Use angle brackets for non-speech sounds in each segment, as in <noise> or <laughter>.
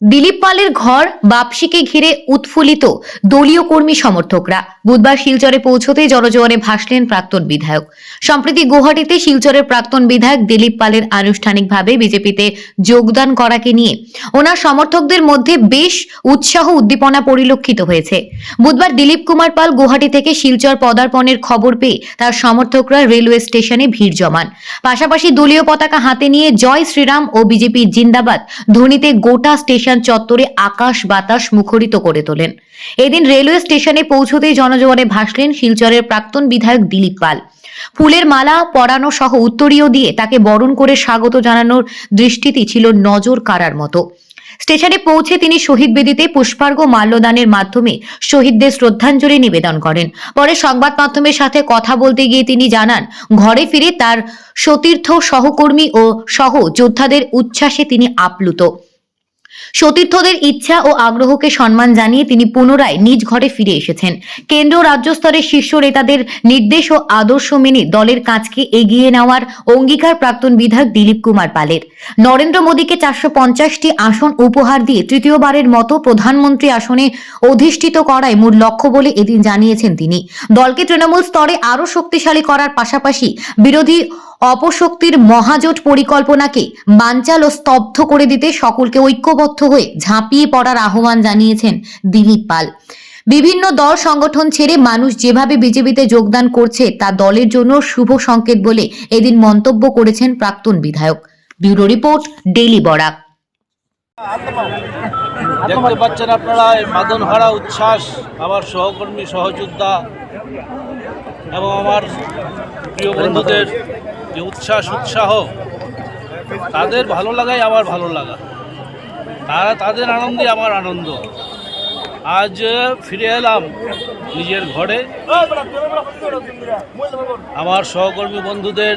দিলীপ পালের ঘর বাপসিকে ঘিরে উৎফুল্লিত দলীয় কর্মী সমর্থকরা। বুধবার শিলচরে পৌঁছতে জনজোয়ারে ভাসলেন প্রাক্তন বিধায়ক। সম্প্রতি গুয়াহাটিতে শিলচরের প্রাক্তন বিধায়ক দিলীপ পালের আনুষ্ঠানিকভাবে বিজেপিতে যোগদান করাকে নিয়ে ওনার সমর্থকদের মধ্যে বেশ উৎসাহ উদ্দীপনা পরিলক্ষিত হয়েছে। বুধবার দিলীপ কুমার পাল গুয়াহাটি থেকে শিলচর পদার্পণের খবর পেয়ে তার সমর্থকরা রেলওয়ে স্টেশনে ভিড় জমান। পাশাপাশি দলীয় পতাকা হাতে নিয়ে জয় শ্রীরাম ও বিজেপি জিন্দাবাদ ধ্বনিতে গোটা স্টেশন চত্বরে আকাশ বাতাস মুখরিত করে তোলেন। এদিন রেলওয়ে স্টেশনে পৌঁছতেই জনজোয়ারে ভাসলেন শিলচরের প্রাক্তন বিধায়ক দিলীপ পাল। ফুলের মালা পরানো সহ উত্তরীয় দিয়ে তাকে বরণ করে স্বাগত জানানোর দৃষ্টিটি ছিল নজর কাড়ার মতো। স্টেশনে পৌঁছে তিনি শহীদ বেদিতে পুষ্পার্ঘ্য মাল্যদানের মাধ্যমে শহীদদের শ্রদ্ধাঞ্জলি নিবেদন করেন। পরে সংবাদ মাধ্যমের সাথে কথা বলতে গিয়ে তিনি জানান, ঘরে ফিরে তার সতীর্থ সহকর্মী ও সহ যোদ্ধাদের উচ্ছ্বাসে তিনি আপ্লুত। সতীর্থদের ইচ্ছা ও আগ্রহকে সম্মান জানিয়ে তিনি পুনরায় নিজ ঘরে ফিরে এসেছেন। কেন্দ্র রাজ্য স্তরের শীর্ষ নেতাদের নির্দেশ ও আদর্শ মেনে দলের কাজকে এগিয়ে নেওয়ার অঙ্গীকার প্রাক্তন বিধায়ক দিলীপ কুমার পালের। নরেন্দ্র মোদীকে চারশো পঞ্চাশটি আসন উপহার দিয়ে তৃতীয়বারের মতো প্রধানমন্ত্রী আসনে অধিষ্ঠিত করাই মূল লক্ষ্য বলে এদিন জানিয়েছেন তিনি। দলকে তৃণমূল স্তরে আরও শক্তিশালী করার পাশাপাশি বিরোধী অপশক্তির মহাজোট পরিকল্পনাকে বানচাল ও স্তব্ধ করে দিতে সকলকে ঐক্যবদ্ধ হয়ে ঝাঁপিয়ে পড়ার আহ্বান জানিয়েছেন দিলীপ পাল। বিভিন্ন দল সংগঠন ছেড়ে মানুষ যেভাবে বিজেপিতে যোগদান করছে, তা দলের জন্য শুভ সংকেত বলে এদিন মন্তব্য করেছেন প্রাক্তন বিধায়ক। Bureau report, daily Barak. দেখতে পাচ্ছেন আপনারা মাদনহারা উচ্ছ্বাস, আমার সহকর্মী, সহযোদ্ধা এবং আমার প্রিয় বন্ধুদের যে উচ্ছ্বাস, উৎসাহ, তাদের ভালো লাগাই, আমার ভালো লাগা। তারা তাদের আনন্দে আমার আনন্দ। আজ ফিরে এলাম নিজের ঘরে। আমার সহকর্মী বন্ধুদের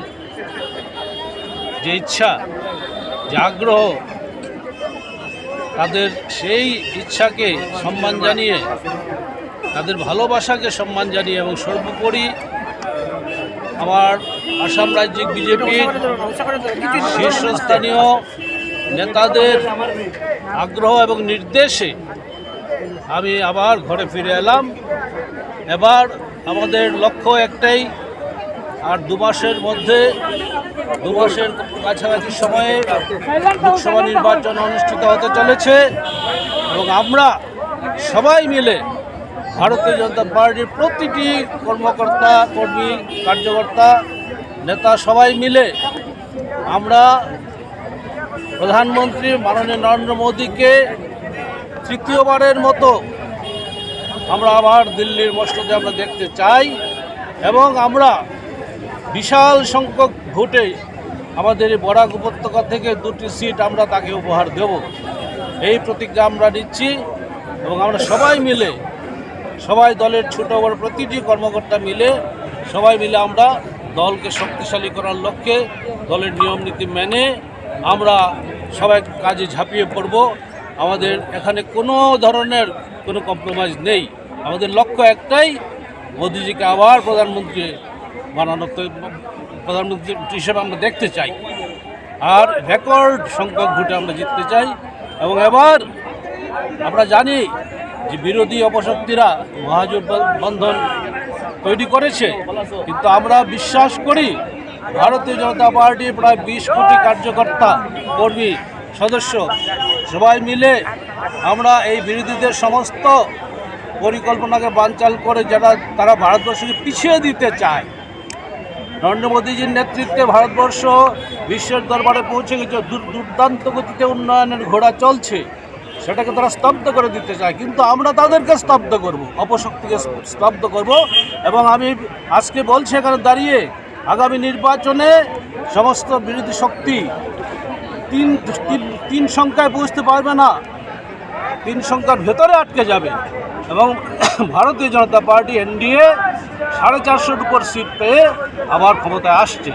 যে ইচ্ছা, যে আগ্রহ, তাদের সেই ইচ্ছাকে সম্মান জানিয়ে, তাদের ভালোবাসাকে সম্মান জানিয়ে এবং সর্বোপরি আমার আসাম রাজ্যিক বিজেপির শীর্ষস্থানীয় নেতাদের আগ্রহ এবং নির্দেশে আমি আবার ঘরে ফিরে এলাম। এবার আমাদের লক্ষ্য একটাই, আর দু মাসের মধ্যে, দু মাসের কাছাকাছি সময়ে লোকসভা নির্বাচন অনুষ্ঠিত হতে চলেছে এবং আমরা সবাই মিলে ভারতীয় জনতা পার্টির প্রতিটি কর্মকর্তা, কর্মী, কার্যকর্তা, নেতা সবাই মিলে আমরা প্রধানমন্ত্রী মাননীয় নরেন্দ্র মোদীকে তৃতীয়বারের মতো আমরা আবার দিল্লির মসনদে আমরা দেখতে চাই এবং আমরা বিশাল সংখ্যক ভোটে আমাদের এই বরাক উপত্যকা থেকে দুটি সিট আমরা তাকে উপহার দেব। এই প্রতিজ্ঞা আমরা নিচ্ছি এবং আমরা সবাই মিলে সবাই দলের ছোট বড় প্রতিটি কর্মকর্তা মিলে, সবাই মিলে আমরা দলকে শক্তিশালী করার লক্ষ্যে, দলের নিয়ম নীতি মেনে আমরা সবাই কাজে ঝাঁপিয়ে পড়ব। আমাদের এখানে কোনো ধরনের কোনো কম্প্রোমাইজ নেই। আমাদের লক্ষ্য একটাই, মোদিজিকে আবার প্রধানমন্ত্রী বানানো, প্রধানমন্ত্রী হিসেবে আমরা দেখতে চাই। আর রেকর্ড সংখ্যক ভোটে আমরা জিততে চাই। এবং এবার আমরা জানি যে বিরোধী অপশক্তিরা মহাজোট বন্ধন তৈরি করেছে, কিন্তু আমরা বিশ্বাস করি ভারতীয় জনতা পার্টির প্রায় বিশ কোটি কার্যকর্তা, কর্মী, সদস্য সবাই মিলে আমরা এই বিরোধীদের সমস্ত পরিকল্পনাকে বানচাল করে যারা তারা ভারতবর্ষকে পিছিয়ে দিতে চায়। নরেন্দ্র মোদীজির নেতৃত্বে ভারতবর্ষ বিশ্বের দরবারে পৌঁছে গেছে। দুর্দান্ত গতিতে উন্নয়নের ঘোড়া চলছে। সেটাকে তারা স্তব্ধ করে দিতে চায়। কিন্তু আমরা তাদেরকে স্তব্ধ করব, অপশক্তিকে স্তব্ধ করব এবং আমি আজকে বলছি এখানে দাঁড়িয়ে, আগামী নির্বাচনে সমস্ত বিরোধী শক্তি তিন, তিন- সংখ্যায় পৌঁছতে পারবে না। তিন সংখ্যার ভেতরে আটকে যাবে এবং <coughs> ভারতীয় জনতা পার্টি এনডিএ সাড়ে চারশোর উপর সিট পেয়ে আবার ক্ষমতায় আসছে।